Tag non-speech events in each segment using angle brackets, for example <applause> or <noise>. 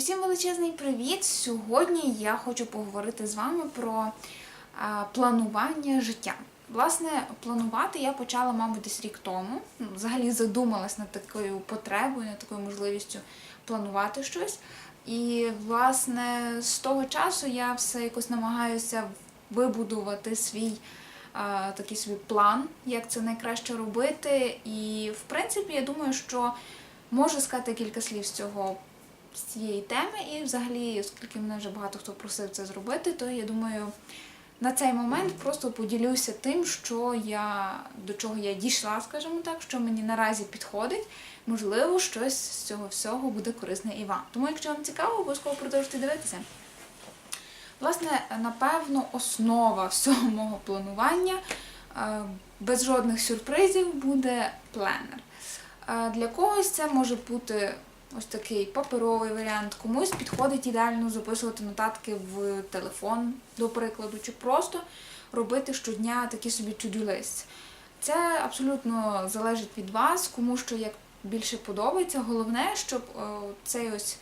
Усім величезний привіт! Сьогодні я хочу поговорити з вами про а, планування життя. Власне, планувати я почала, мабуть, десь рік тому. Ну, Взагалі задумалась над такою потребою, над такою можливістю планувати щось. І, власне, з того часу я все якось намагаюся вибудувати свій а, такий свій план, як це найкраще робити. І, в принципі, я думаю, що можу сказати кілька слів з цього з цієї теми, і взагалі, оскільки мене вже багато хто просив це зробити, то я думаю, на цей момент просто поділюся тим, що я до чого я дійшла, скажімо так, що мені наразі підходить. Можливо, щось з цього всього буде корисне і вам. Тому, якщо вам цікаво, обов'язково продовжуйте дивитися. Власне, напевно, основа всього мого планування е, без жодних сюрпризів буде пленер. Е, Для когось це може бути ось такий паперовий варіант, комусь підходить ідеально записувати нотатки в телефон, до прикладу, чи просто робити щодня такі собі to-do. Це абсолютно залежить від вас, кому що як більше подобається. Головне, щоб е, цей ось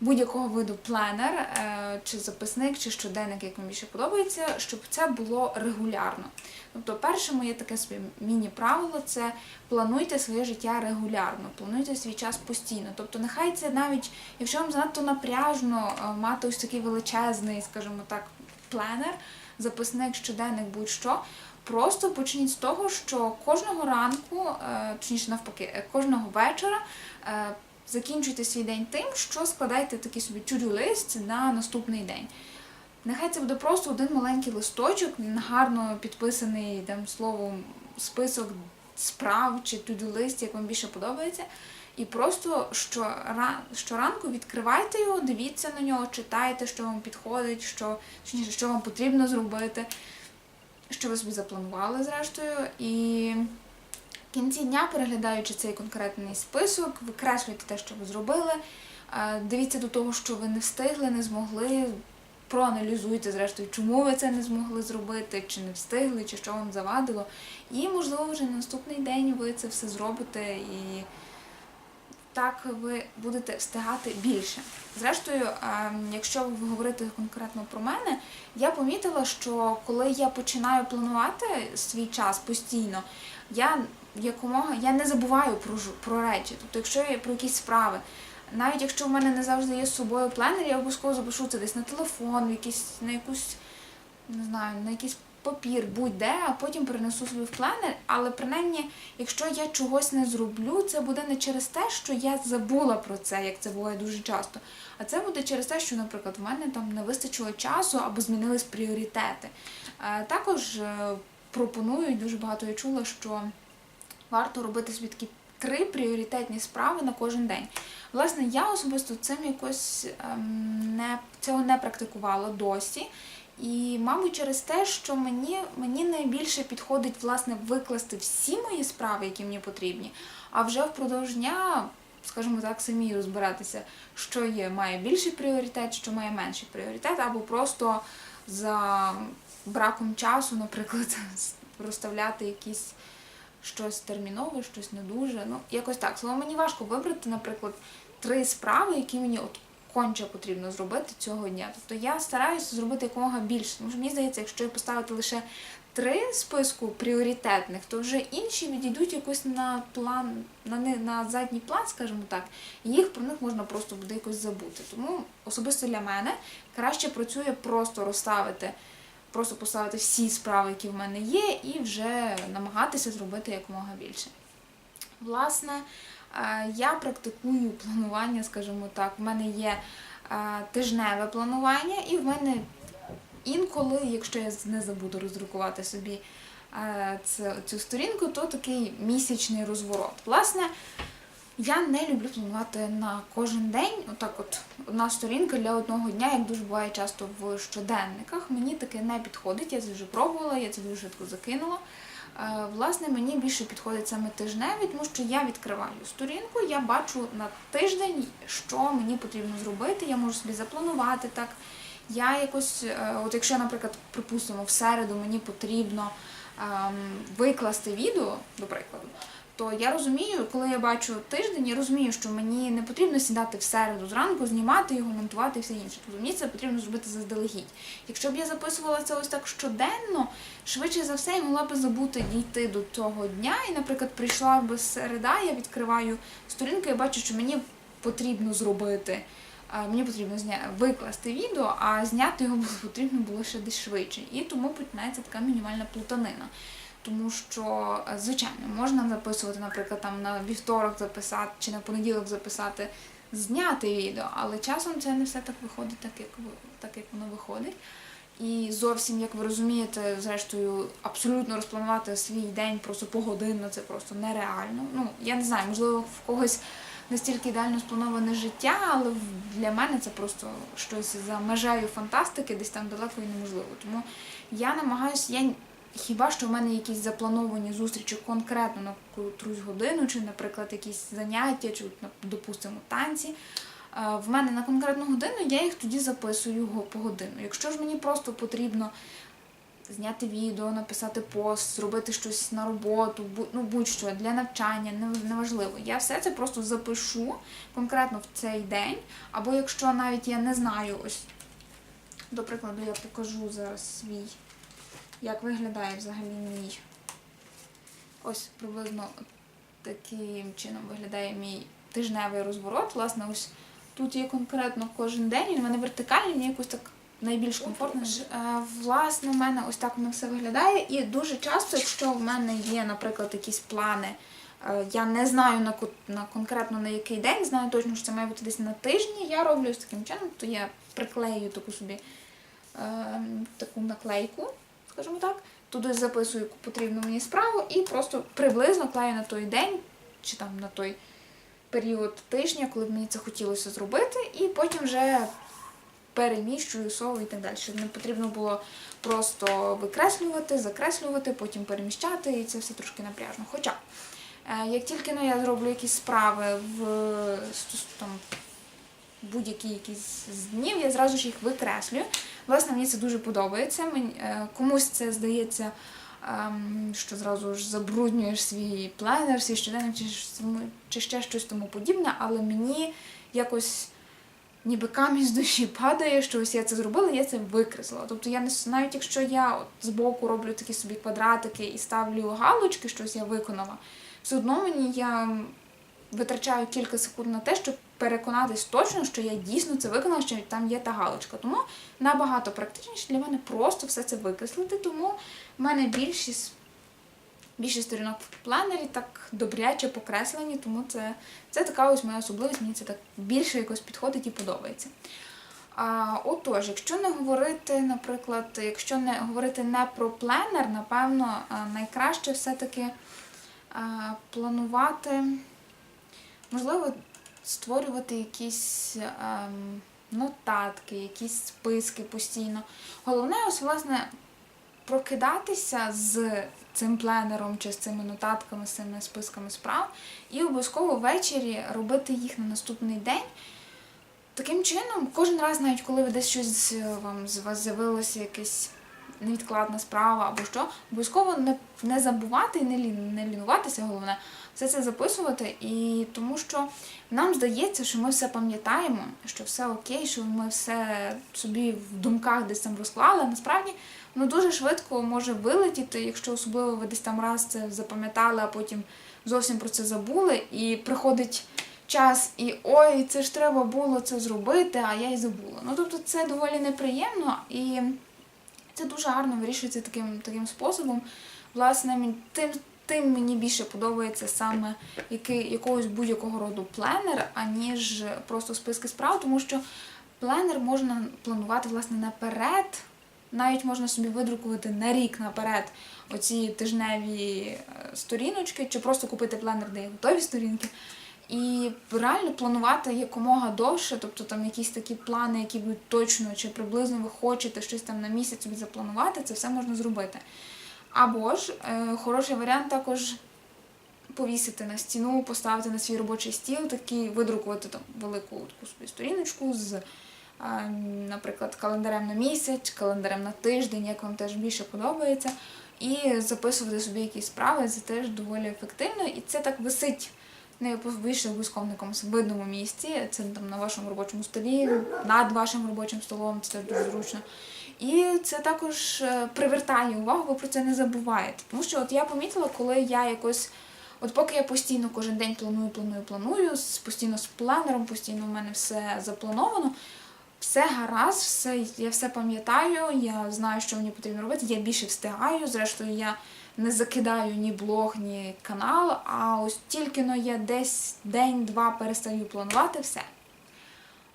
будь-якого виду пленер, е, чи записник, чи щоденник, як вам більше подобається, щоб це було регулярно. Тобто, перше моє таке собі міні-правило це плануйте своє життя регулярно, плануйте свій час постійно. Тобто, нехай це навіть, якщо вам занадто напряжно е, мати ось такий величезний, скажімо так, пленер, записник, щоденник, будь-що. Просто почніть з того, що кожного ранку, е, точніше навпаки, кожного вечора закінчуйте свій день тим, що складаєте такий собі to-do list на наступний день. Нехай це буде просто один маленький листочок, гарно підписаний там словом список справ чи list, як вам більше подобається. І просто щора- щоранку відкривайте його, дивіться на нього, читайте, що вам підходить, що, що вам потрібно зробити, що ви собі запланували зрештою. І кінці дня, переглядаючи цей конкретний список, викреслюйте те, що ви зробили, е, дивіться до того, що ви не встигли, не змогли. Проаналізуйте, зрештою, чому ви це не змогли зробити, чи не встигли, чи що вам завадило. І, можливо, вже на наступний день ви це все зробите і так ви будете встигати більше. Зрештою, ем, якщо ви говорите конкретно про мене, я помітила, що коли я починаю планувати свій час постійно, я якомога я не забуваю про, про речі. Тобто, якщо я про якісь справи, навіть якщо в мене не завжди є з собою пленер, я обов'язково запишу це десь на телефон, в якийсь, на якусь, не знаю, на якийсь папір, будь-де, а потім перенесу собі в пленер. Але принаймні, якщо я чогось не зроблю, це буде не через те, що я забула про це, як це буває дуже часто. А це буде через те, що, наприклад, в мене там не вистачило часу або змінились пріоритети. Е, Також е, пропонують дуже багато я чула, що варто робити собі такі три пріоритетні справи на кожен день. Власне, я особисто цим якось ем, не, цього не практикувала досі. І, мабуть, через те, що мені, мені найбільше підходить власне викласти всі мої справи, які мені потрібні, а вже впродовж дня, скажімо так, самі розбиратися, що є, має більший пріоритет, що має менший пріоритет, або просто за браком часу, наприклад, <laughs> розставляти якісь щось термінове, щось не дуже. Ну, якось так. Словом, мені важко вибрати, наприклад, три справи, які мені от конче потрібно зробити цього дня. Тобто я стараюся зробити якомога більше. Тому що мені здається, якщо поставити лише три списку пріоритетних, то вже інші відійдуть якось на план, на, не- на задній план, скажімо так, і їх про них можна просто буде якось забути. Тому особисто для мене краще працює просто розставити просто поставити всі справи, які в мене є, і вже намагатися зробити якомога більше. Власне, е, я практикую планування, скажімо так. В мене є е, тижневе планування, і в мене інколи, якщо я не забуду роздрукувати собі е, цю сторінку, то такий місячний розворот. Власне, я не люблю планувати на кожен день. Отак, от одна сторінка для одного дня, як дуже буває часто в щоденниках. Мені таке не підходить. Я це вже пробувала, я це дуже швидко закинула. Е, Власне, мені більше підходить саме тижневі, тому що я відкриваю сторінку, я бачу на тиждень, що мені потрібно зробити. Я можу собі запланувати так. Я якось, е, от якщо, наприклад, припустимо, в середу мені потрібно ем, викласти відео, до прикладу, Тобто я розумію, коли я бачу тиждень, я розумію, що мені не потрібно сідати в середу зранку, знімати його, монтувати і все інше. Тобто мені це потрібно зробити заздалегідь. Якщо б я записувала це ось так щоденно, швидше за все я могла б забути дійти до того дня. І, наприклад, прийшла б середа, я відкриваю сторінку і бачу, що мені потрібно зробити. Мені потрібно викласти відео, а зняти його потрібно було ще десь швидше. І тому починається така мінімальна плутанина. Тому що, е, звичайно, можна записувати, наприклад, там на вівторок записати чи на понеділок записати, зняти відео, але часом це не все так виходить, так як так як воно виходить. І зовсім, як ви розумієте, зрештою, абсолютно розпланувати свій день просто погодинно, це просто нереально. Ну, я не знаю, можливо, в когось настільки ідеально сплановане життя, але для мене це просто щось за межею фантастики, десь там далеко і неможливо. Тому я намагаюся, я хіба що в мене якісь заплановані зустрічі конкретно на котрусь годину, чи, наприклад, якісь заняття, чи, допустимо, танці. Е, В мене на конкретну годину я їх тоді записую по годину. Якщо ж мені просто потрібно зняти відео, написати пост, зробити щось на роботу, ну будь-що для навчання, неважливо. Я все це просто запишу конкретно в цей день. Або якщо навіть я не знаю, ось, до прикладу, я покажу зараз свій, як виглядає взагалі мій. Ось приблизно таким чином виглядає мій тижневий розворот. Власне, ось тут є конкретно кожен день, він у мене вертикальний, мені якось так найбільш комфортно. Е, Власне, в мене ось так воно все виглядає. І дуже часто, якщо в мене є, наприклад, якісь плани, е, я не знаю на, на конкретно на який день, знаю точно, що це має бути десь на тижні, я роблю ось таким чином, то я приклею таку собі е, таку наклейку, скажімо так. Туди записую потрібну мені справу і просто приблизно клею на той день чи там на той період тижня, коли б мені це хотілося зробити, і потім вже переміщую сову і так далі. Щоб не потрібно було просто викреслювати, закреслювати, потім переміщати, і це все трошки напряжно. Хоча, е, як тільки я зроблю якісь справи в там, будь-які якісь з днів, я зразу ж їх викреслюю. Власне, мені це дуже подобається. Мені, е, комусь це здається, ем, що зразу ж забруднюєш свій пленер, свій щоденник чи, ще щось тому подібне, але мені якось ніби камінь з душі падає, що ось я це зробила, я це викреслила. Тобто я не навіть якщо я от збоку роблю такі собі квадратики і ставлю галочки, що ось я виконала, все одно мені я витрачаю кілька секунд на те, щоб переконатись точно, що я дійсно це виконала, що там є та галочка. Тому набагато практичніше для мене просто все це викреслити. Тому в мене більшість. Більше сторінок в планері так добряче покреслені, тому це, це така ось моя особливість, мені це так більше якось підходить і подобається. А, отож, якщо не говорити, наприклад, якщо не говорити не про пленер, напевно, найкраще все-таки а, планувати, можливо, створювати якісь ем, нотатки, якісь списки постійно. Головне, ось, власне, прокидатися з цим пленером чи з цими нотатками, з цими списками справ, і обов'язково ввечері робити їх на наступний день. Таким чином, кожен раз, навіть коли ви десь щось е, вам з вас з'явилося якась невідкладна справа або що, обов'язково не, не забувати і не, лін, не лінуватися, головне, все це записувати. І тому що нам здається, що ми все пам'ятаємо, що все окей, що ми все собі в думках десь там розклали. Насправді воно дуже швидко може вилетіти, якщо особливо ви десь там раз це запам'ятали, а потім зовсім про це забули, і приходить час, і ой, це ж треба було це зробити, а я й забула. Ну тобто це доволі неприємно і це дуже гарно вирішується таким, таким способом. Власне, тим, тим мені більше подобається саме який, якогось будь-якого роду пленер, аніж просто списки справ, тому що пленер можна планувати власне наперед. Навіть можна собі видрукувати на рік наперед оці тижневі е, сторіночки, чи просто купити пленер, де є готові сторінки. І реально планувати якомога довше, тобто там якісь такі плани, які будуть точно чи приблизно ви хочете щось там на місяць собі запланувати, це все можна зробити. Або ж е, хороший варіант також повісити на стіну, поставити на свій робочий стіл, такий, видрукувати там велику таку собі сторіночку з, е, наприклад, календарем на місяць, календарем на тиждень, як вам теж більше подобається. і записувати собі якісь справи, це теж доволі ефективно. І це так висить не більше обов'язково на якомусь видному місці, це там на вашому робочому столі, над вашим робочим столом, це дуже зручно. І це також е, привертає увагу, ви про це не забуваєте. Тому що от я помітила, коли я якось. От поки я постійно кожен день планую, планую, планую, постійно з планером, постійно в мене все заплановано, все гаразд, все, я все пам'ятаю, я знаю, що мені потрібно робити, я більше встигаю, зрештою я не закидаю ні блог, ні канал, а ось тільки но я десь день-два перестаю планувати все.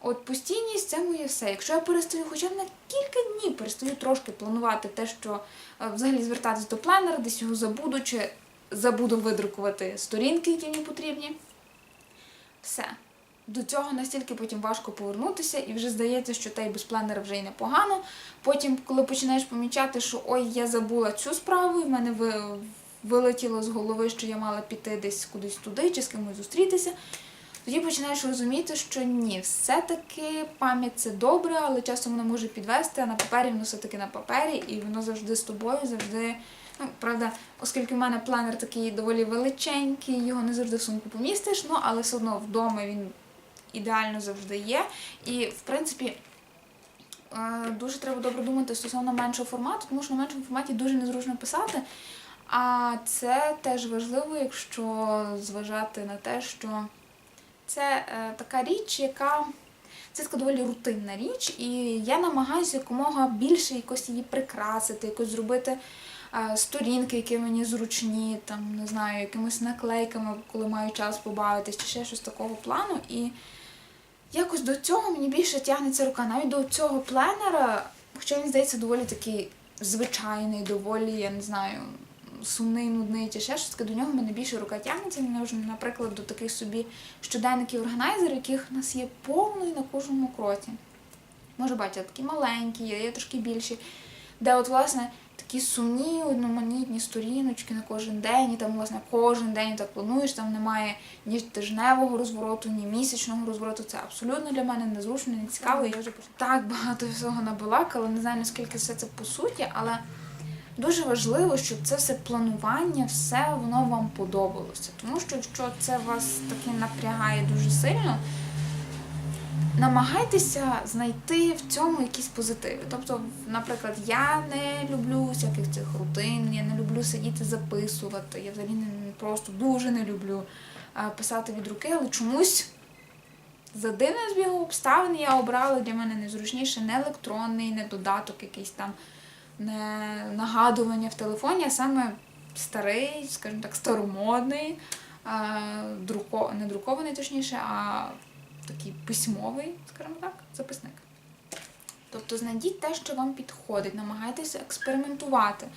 От постійність це моє все. Якщо я перестаю хоча б на кілька днів перестаю трошки планувати те, що е, взагалі звертатись до планера, десь його забуду, чи забуду видрукувати сторінки, які мені потрібні. Все. До цього настільки потім важко повернутися, і вже здається, що та й без планера вже й непогано. Потім, коли починаєш помічати, що ой, я забула цю справу, і в мене вилетіло з голови, що я мала піти десь кудись туди чи з кимось зустрітися. Тоді починаєш розуміти, що ні, все-таки пам'ять це добре, але часом вона може підвести, а на папері воно все-таки на папері, і воно завжди з тобою, завжди. Ну, правда, оскільки в мене планер такий доволі величенький, його не завжди в сумку помістиш, ну але все одно вдома він ідеально завжди є. І, в принципі, е, дуже треба добре думати стосовно меншого формату, тому що на меншому форматі дуже незручно писати. А це теж важливо, якщо зважати на те, що це е, така річ, яка це така доволі рутинна річ, і я намагаюся якомога більше якось її прикрасити, якось зробити е, сторінки, які мені зручні, там не знаю, якимись наклейками, коли маю час побавитись, чи ще щось такого плану. І якось до цього мені більше тягнеться рука. Навіть до цього пленера, хоча він здається доволі такий звичайний, доволі, я не знаю, сумний, нудний чи ще щось, до нього мене більше рука тягнеться, ніж, наприклад, до таких собі щоденників органайзерів, яких у нас є повно і на кожному кроці. Може, бачите, такі маленькі, є трошки більші, де от, власне, такі сумні, одноманітні сторіночки на кожен день, і там, власне, кожен день так плануєш, там немає ні тижневого розвороту, ні місячного розвороту. Це абсолютно для мене незручно, не цікаво. Я вже так багато всього набалакала, не знаю, наскільки все це по суті, але дуже важливо, щоб це все планування, все воно вам подобалося. Тому що якщо це вас таки напрягає дуже сильно, намагайтеся знайти в цьому якісь позитиви. Тобто, наприклад, я не люблю всяких цих рутин, я не люблю сидіти записувати. Я взагалі не просто дуже не люблю писати від руки, але чомусь. За дивним збігом обставин я обрала для мене найзручніше не електронний, не додаток, якийсь там не нагадування в телефоні, а саме старий, скажімо так, старомодний, друко, не друкований точніше, а такий письмовий, скажімо так, записник. Тобто знайдіть те, що вам підходить, намагайтеся експериментувати.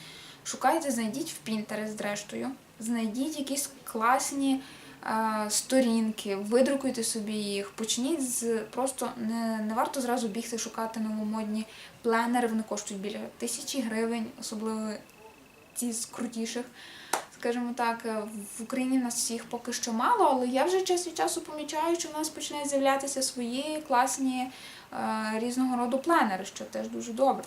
Шукайте, знайдіть в Pinterest, зрештою, знайдіть якісь класні е, сторінки, видрукуйте собі їх, почніть з просто не, не варто зразу бігти шукати новомодні пленери, вони коштують біля тисячі гривень, особливо ті з крутіших. Скажімо так, е, в Україні нас їх поки що мало, але я вже час від часу помічаю, що в нас починають з'являтися свої класні е, різного роду пленери, що теж дуже добре.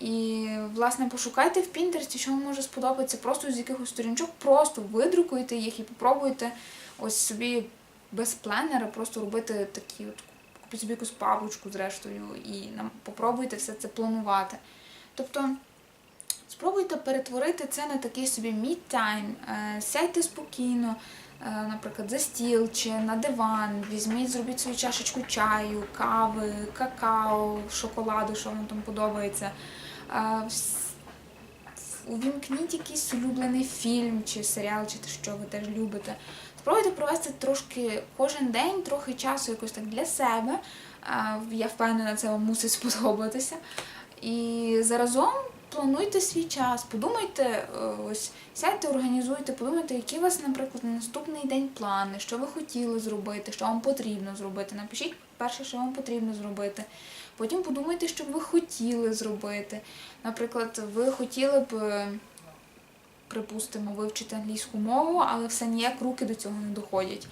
І, власне, пошукайте в Пінтерсті, що вам може сподобатися, просто з якихось сторінчок, просто видрукуйте їх і попробуйте ось собі без пленера просто робити такі от купіть собі якусь папочку, зрештою, і нам попробуйте все це планувати. Тобто. Спробуйте перетворити це на такий собі мід-тайм. Е, Сядьте спокійно, е, наприклад, за стіл чи на диван, візьміть, зробіть свою чашечку чаю, кави, какао, шоколаду, що вам там подобається. Е, Увімкніть якийсь улюблений фільм чи серіал, чи що ви теж любите. Спробуйте провести трошки кожен день, трохи часу якось так для себе. Я впевнена, це вам мусить сподобатися. І заразом плануйте свій час, подумайте, е, ось сядьте, організуйте, подумайте, які у вас, наприклад, на наступний день плани, що ви хотіли зробити, що вам потрібно зробити. Напишіть перше, що вам потрібно зробити. Потім подумайте, що ви хотіли зробити. Наприклад, ви хотіли б, е, припустимо, вивчити англійську мову, але все ніяк руки до цього не доходять.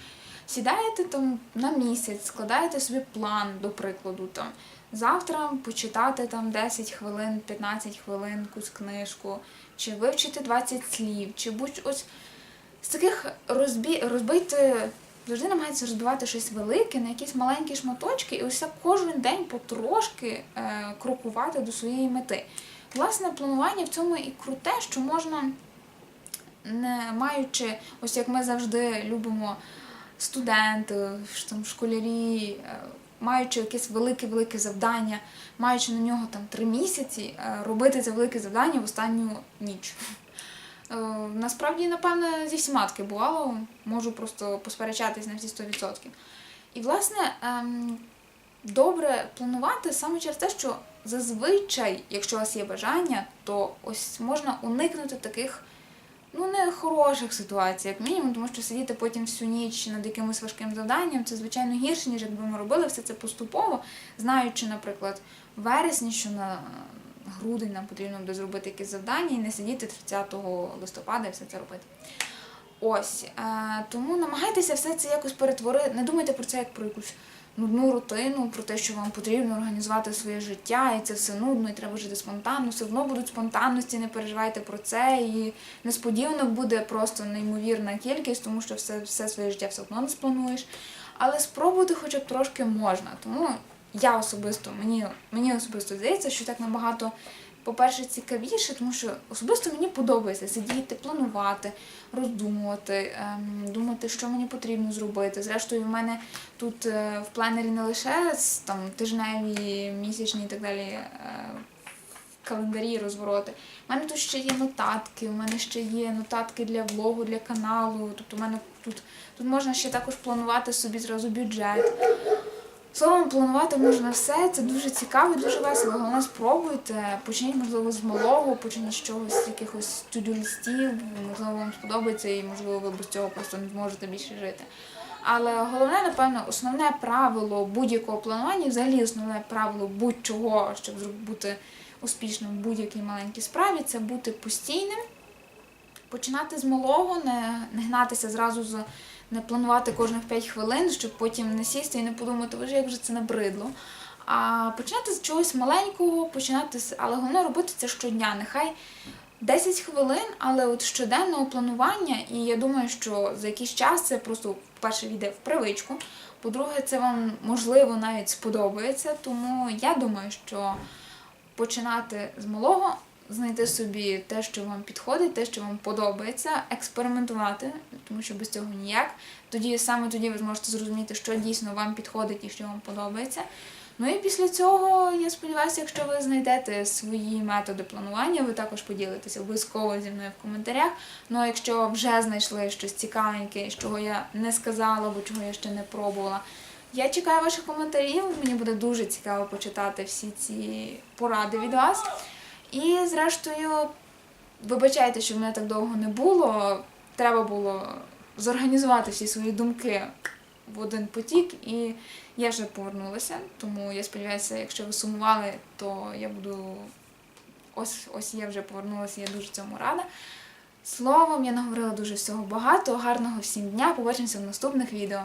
Сідаєте там на місяць, складаєте собі план, до прикладу, там завтра почитати там 10 хвилин, 15 хвилин якусь книжку, чи вивчити 20 слів, чи будь ось з таких розбі... розбити, завжди намагається розбивати щось велике на якісь маленькі шматочки, і ось кожен день потрошки е, крокувати до своєї мети. Власне, планування в цьому і круте, що можна, не маючи, ось як ми завжди любимо студенти, там школярі, е, маючи якесь велике-велике завдання, маючи на нього там три місяці, е, робити це велике завдання в останню ніч. Е, Насправді, напевно, зі всіма таки бувало, можу просто посперечатись на всі 100%. І, власне, ем, добре планувати саме через те, що зазвичай, якщо у вас є бажання, то ось можна уникнути таких ну, не хороших ситуацій, як мінімум, тому що сидіти потім всю ніч над якимось важким завданням, це звичайно гірше, ніж якби ми робили все це поступово, знаючи, наприклад, вересні, що на грудень нам потрібно буде зробити якесь завдання і не сидіти 30 листопада і все це робити. Ось е, тому намагайтеся все це якось перетворити. Не думайте про це як про якусь нудну рутину, про те, що вам потрібно організувати своє життя, і це все нудно, і треба жити спонтанно. Все одно будуть спонтанності, не переживайте про це. І несподівано буде просто неймовірна кількість, тому що все, все своє життя все одно не сплануєш. Але спробувати хоча б трошки можна. Тому я особисто, мені, мені особисто здається, що так набагато по-перше, цікавіше, тому що особисто мені подобається сидіти, планувати, роздумувати, ем, думати, що мені потрібно зробити. Зрештою, в мене тут е, в планері не лише там тижневі, місячні і так далі. е, Календарі, розвороти. У мене тут ще є нотатки, у мене ще є нотатки для влогу, для каналу. Тобто, у мене тут, тут можна ще також планувати собі зразу бюджет. Словом, планувати можна все, це дуже цікаво, дуже весело. Головне, спробуйте, почніть, можливо, з малого, почніть з чогось, з якихось тюдю-лістів, можливо, вам сподобається і, можливо, ви без цього просто не зможете більше жити. Але головне, напевно, основне правило будь-якого планування, взагалі основне правило будь-чого, щоб бути успішним в будь-якій маленькій справі, це бути постійним, починати з малого, не, не гнатися зразу за не планувати кожних 5 хвилин, щоб потім не сісти і не подумати, боже, як же це набридло. А починати з чогось маленького, починати з, але головне робити це щодня. Нехай 10 хвилин, але от щоденного планування, і я думаю, що за якийсь час це просто вперше війде в привичку. По-друге, це вам можливо навіть сподобається. Тому я думаю, що починати з малого, знайти собі те, що вам підходить, те, що вам подобається, експериментувати, тому що без цього ніяк. Тоді саме тоді ви зможете зрозуміти, що дійсно вам підходить і що вам подобається. Ну і після цього я сподіваюся, якщо ви знайдете свої методи планування, ви також поділитеся обов'язково зі мною в коментарях. Ну а якщо вже знайшли щось цікавеньке, чого я не сказала, або чого я ще не пробувала. Я чекаю ваших коментарів. Мені буде дуже цікаво почитати всі ці поради від вас. І зрештою, вибачайте, що в мене так довго не було. Треба було зорганізувати всі свої думки в один потік, і я вже повернулася. Тому я сподіваюся, якщо ви сумували, то я буду. Ось ось я вже повернулася, я дуже цьому рада. Словом, я наговорила дуже всього багато. Гарного всім дня. Побачимося в наступних відео.